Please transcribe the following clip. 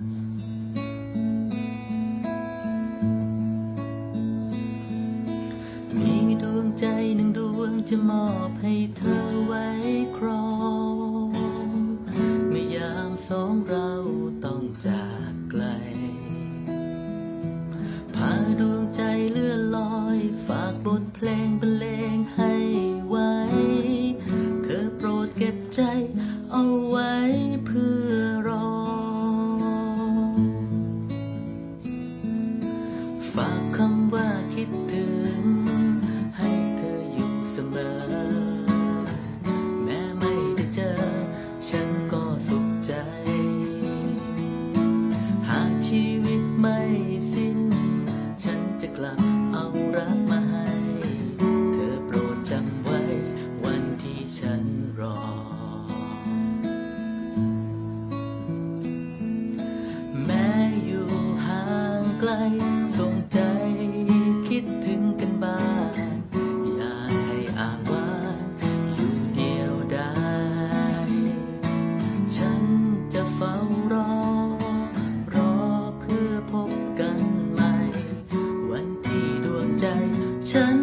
มีดวงใจหนึ่งดวงจะมอบให้เธอไว้ครองเมื่อยามสองเราต้องจากไกล พาดวงใจเลื่อนลอย ฝากบทเพลงบรรเลงให้ไว้ เธอโปรดเก็บใจเอาไว้เพื่อากคำว่าคิดถึง ให้เธออยู่เสมอ แม้ไม่ได้เจอ ฉันก็สุขใจ หากชีวิตไม่สิ้น ฉันจะกลับเอารักมาให้ เธอโปรดจำไว้ วันที่ฉันรอ ลส่งใจคิดถึงกันบ้าง อย่าให้อ่างว่างอยู่เดียวได้ ฉันจะเฝ้ารอ รอเพื่อพบกันใหม่ วันที่ดวงใจฉัน